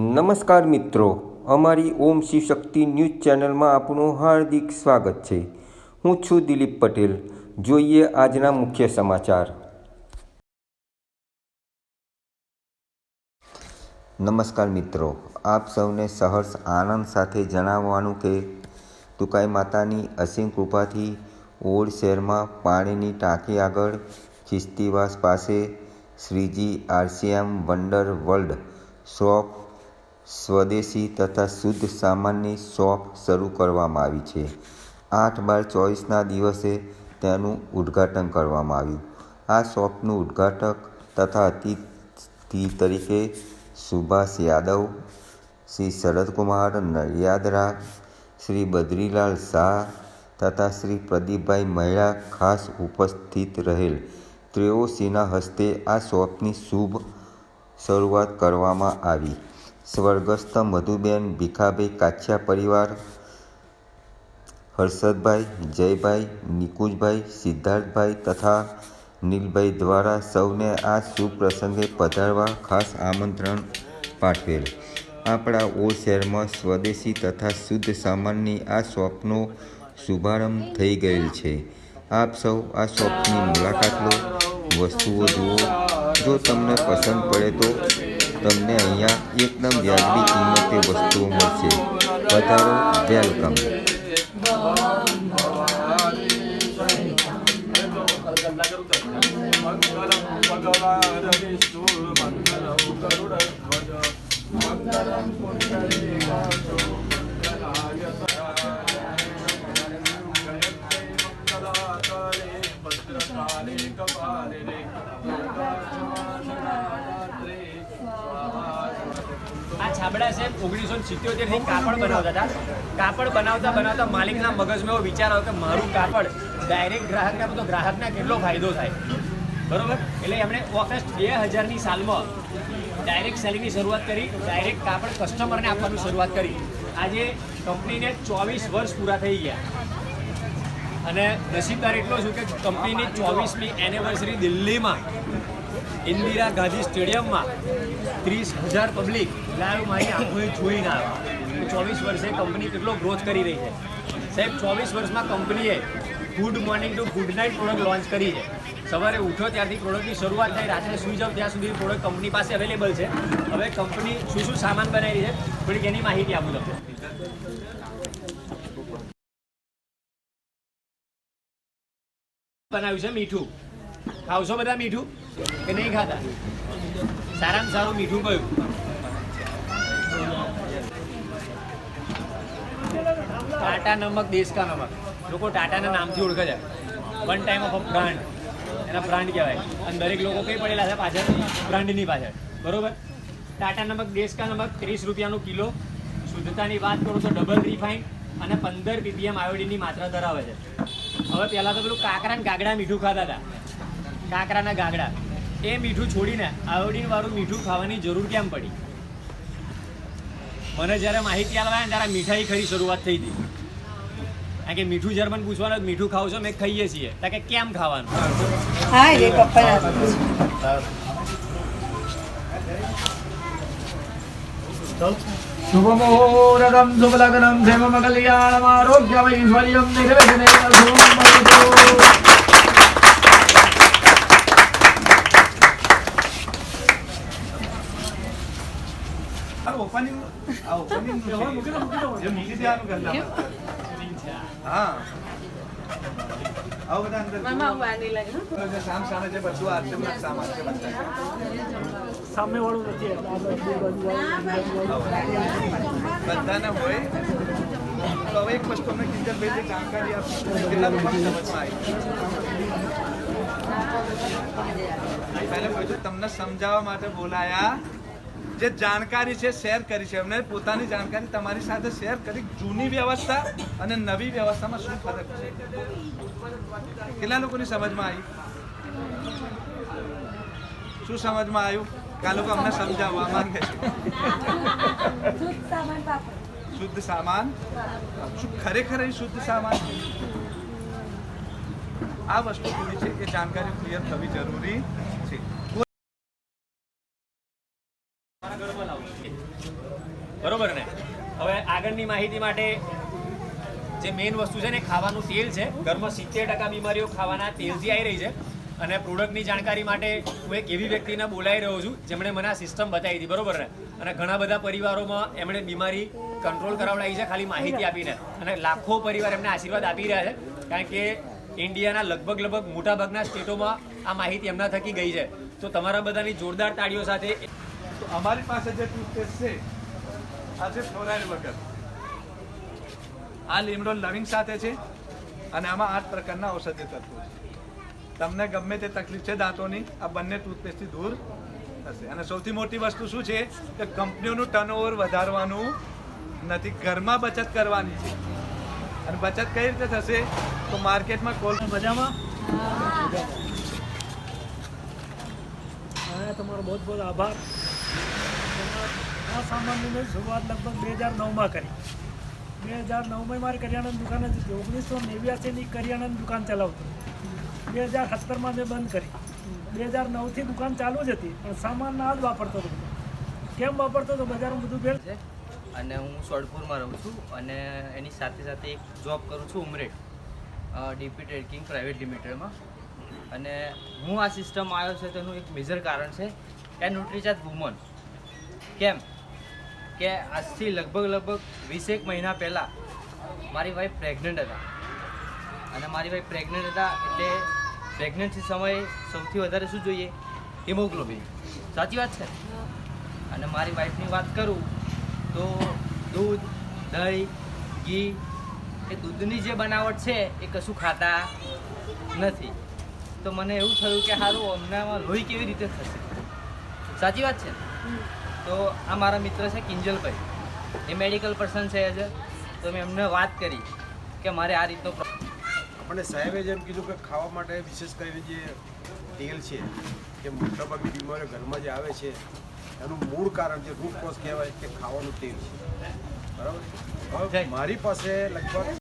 નમસ્કાર મિત્રો, અમારી ઓમ શિવ શક્તિ ન્યૂઝ ચેનલમાં આપનું હાર્દિક સ્વાગત છે. હું છું દિલીપ પટેલ. જોઈએ આજના મુખ્ય સમાચાર. નમસ્કાર મિત્રો, આપ સૌને સહર્ષ આનંદ સાથે જણાવવાનું કે તુકાઈ માતાની અસીમ કૃપાથી ઓડ શહેરમાં પાણીની ટાંકી આગળ ખિસ્તીવાસ પાસે Shreeji RCM wonder world shop સ્વદેશી તથા શુદ્ધ સામાનની શોપ શરૂ કરવામાં આવી છે. આઠ બાર ચોવીસના દિવસે તેનું ઉદ્ઘાટન કરવામાં આવ્યું. આ શોપનું ઉદ્ઘાટક તથા અતિથિ તરીકે સુભાષ યાદવ, શ્રી શરદકુમાર નડિયાદરા, શ્રી બદ્રીલાલ શાહ તથા શ્રી પ્રદીપભાઈ મહિલા ખાસ ઉપસ્થિત રહેલ. ત્રેઓસીના હસ્તે આ શોપની શુભ શરૂઆત કરવામાં આવી. સ્વર્ગસ્થ મધુબેન, ભીખાભાઈ કાછિયા પરિવાર, હર્ષદભાઈ, જયભાઈ, નિકુંજભાઈ, સિદ્ધાર્થભાઈ તથા નીલભાઈ દ્વારા સૌને આ શુભ પ્રસંગે પધારવા ખાસ આમંત્રણ પાઠવેલ. આપણા ઓળ શહેરમાં સ્વદેશી તથા શુદ્ધ સામાનની આ શોપનો શુભારંભ થઈ ગયેલ છે. આપ સૌ આ શોપની મુલાકાત લો, વસ્તુઓ જુઓ. જો તમને પસંદ પડે તો તમને અહીંયા એકદમ વ્યાજબી કિંમતે વસ્તુઓ મળશે વધારો વેલકમ મંગલમ છાબડા સાહેબ, ઓગણીસો સિત્યોતેરથી કાપડ બનાવતા હતા. કાપડ બનાવતા બનાવતા માલિકના મગજમાં એવો વિચાર આવ્યો કે મારું કાપડ ડાયરેક્ટ ગ્રાહકને આપો તો ગ્રાહકને કેટલો ફાયદો થાય. બરોબર? એટલે એમણે ઓગસ્ટ બે હજારની સાલમાં ડાયરેક્ટ સેલિંગની શરૂઆત કરી ડાયરેક્ટ કાપડ કસ્ટમરને આપવાની શરૂઆત કરી. આજે કંપનીને ચોવીસ વર્ષ પૂરા થઈ ગયા. અને નસીબદાર એટલો છું કે કંપનીની ચોવીસમી એનિવર્સરી દિલ્હીમાં ઇન્દિરા ગાંધી સ્ટેડિયમમાં ત્રીસ હજાર પબ્લિક લાઈવ મારી આંખોએ જોઈ ના આવે ચોવીસ વર્ષે કંપની કેટલો ગ્રોથ કરી રહી છે? સાહેબ, ચોવીસ વર્ષમાં કંપનીએ good morning to good night product launch કરી છે. સવારે ઉઠો ત્યારથી પ્રોડક્ટની શરૂઆત થઈ રાત્રે સૂઈ જાઓ, ત્યાં સુધી પ્રોડક્ટ કંપની પાસે અવેલેબલ છે. હવે કંપની શું શું સામાન બનાવી છે, થોડીક એની માહિતી આપું તમને. બનાવ્યું છે મીઠું. ખાવશો બધા મીઠું કે નહીં ખાતા? સારામાં સારું મીઠું કયું? ટાટા નમક દેશ કા નમક. લોકો ટાટાના નામથી ઓળખે છે. One time of a brand એના બ્રાન્ડ કહેવાય. અને દરેક લોકો કઈ પડેલા છે? પાછળ બ્રાન્ડની પાછળ. બરોબર? ટાટા નમક દેશ કા નમક, ત્રીસ રૂપિયાનું કિલો. શુદ્ધતાની વાત કરું તો ડબલ રિફાઇન અને પંદર પીપીએમ આયોડીનની માત્રા ધરાવે છે. હવે પહેલાં તો પેલું કાંકરા ને ગાગડા મીઠું ખાતા હતા. કાંકરાના ગાગડા. એ મીઠું છોડીને આયોડીનવાળું મીઠું ખાવાની જરૂર કેમ પડી? મને જ્યારે માહિતી આલવા ત્યારે મીઠાઈ ખરી શરૂઆત થઈ હતી. કારણ કે મીઠું જર્મન પૂછવાનું મીઠું ખાવ છો મેં ખાઈએ છીએ. કે કેમ ખાવાનું? હા એ પપ્પા શુભમુહૂર્તમ શુભલગ્નમ ધેમમ કલ્યાણમ opening આ opening નું છે. જે મૂકી દેવાનું ગલ્લામાં. હા આવો બધા અંદર મામા હું આની લઈ લઉં. જે સામ સામે જે બધું આશ્રમના સામાન છે બધા બધાને હોય તો હવે એક વસ્તુ અમને કિંજલભાઈ જે જાણકારી આપી કેટલા લોકોને સમજમાં આવી પહેલા છું, તમને સમજાવવા માટે બોલાયા જે જાણકારી છે શેર કરી છે. એમને પોતાની જાણકારી તમારી સાથે શેર કરી જૂની વ્યવસ્થા અને નવી વ્યવસ્થામાં શું ફરક છે? કેટલા લોકોની સમજમાં આવી? શું સમજમાં આવ્યું? કે લોકો અમને સમજાવવા માંગે શુદ્ધ સામાન? શું ખરેખર એ શુદ્ધ સામાન આ વસ્તુ પૂરી છે? એ જાણકારી ક્લિયર થવી જરૂરી છે બરોબર ને? હવે આગળની માહિતી માટે જે મેઇન વસ્તુ છે ને ખાવાનું તેલ છે. ઘરમાં સિત્તેર ટકા બીમારીઓ ખાવાના તેલથી આવી રહી છે. અને પ્રોડક્ટની જાણકારી માટે હું એક એવી વ્યક્તિને બોલાવી રહ્યો છું, જેમણે મને આ સિસ્ટમ બતાવી હતી. બરોબર ને? અને ઘણા બધા પરિવારોમાં એમણે બીમારી કંટ્રોલ કરાવડાવી છે, ખાલી માહિતી આપીને. અને લાખો પરિવાર એમને આશીર્વાદ આપી રહ્યા છે, કારણ કે ઇન્ડિયાના લગભગ લગભગ મોટાભાગના સ્ટેટોમાં આ માહિતી એમના થકી ગઈ છે. તો તમારા બધાની જોરદાર તાળીઓ સાથે અમારી પાસે જે ટૂથપેસ્ટ છે આ છે ફ્લોરાઇડ વગર આ લીમડો લવિંગ સાથે છે અને આમાં આઠ પ્રકારના ઔષધીય તત્વો છે. તમને ગમે તે તકલીફ છે દાંતોની આ બંને ટૂથપેસ્ટથી દૂર થશે. અને સૌથી મોટી વસ્તુ શું છે કે કંપનીઓનું ટર્નઓવર વધારવાનું નથી. ઘરમાં બચત કરવાની છે. અને બચત કઈ રીતે થશે? તો માર્કેટમાં કોલ મજામાં? હા. તમારો બહુ બહુ આભાર. આ સામાનની શરૂઆત લગભગ બે હજાર નવમાં કરી. બે હજાર નવમાં મારી કરિયાણાની દુકાન જ હતી ઓગણીસો નેવ્યાસીની કરિયાણાની દુકાન ચલાવતો. બે હજાર સત્તરમાં મેં બંધ કરી. બે હજાર નવથી દુકાન ચાલુ જ હતી, પણ સામાન ના જ વાપરતો હતો કેમ વાપરતો હતો? બજારમાં બધું ભેળ છે? અને હું સોડપુરમાં રહું છું અને એની સાથે સાથે એક જોબ કરું છું ઉમરેટ ડીપી ટ્રેકિંગ પ્રાઇવેટ લિમિટેડમાં અને હું આ સિસ્ટમ આવ્યો છે તેનું એક મેજર કારણ છે એ ન્યુટ્રીચાર્જ વુમન કેમ કે આજથી લગભગ લગભગ વીસેક મહિના પહેલાં મારી વાઈફ પ્રેગ્નન્ટ હતા. અને મારી વાઈફ પ્રેગ્નન્ટ હતા એટલે પ્રેગ્નન્સી સમયે સૌથી વધારે શું જોઈએ? હિમોગ્લોબિન. સાચી વાત છે? અને મારી વાઈફની વાત કરું તો દૂધ, દહીં, ઘી એ દૂધની જે બનાવટ છે એ કશું ખાતા નથી. તો મને એવું થયું કે સારું હમણાં લોહી કેવી રીતે થશે? સાચી વાત છે? તો આ મારા મિત્ર છે કિંજલભાઈ. એ મેડિકલ પર્સન છે જ તો મેં એમને વાત કરી કે મારે આ રીતનો આપણે આપણને સાહેબે જેમ કીધું કે ખાવા માટે વિશેષ કરીને જે તેલ છે જે મોટાભાગની બીમારીઓ ઘરમાં જે આવે છે એનું મૂળ કારણ જે રૂટ કોઝ કહેવાય કે ખાવાનું તેલ છે. બરાબર? મારી પાસે લગભગ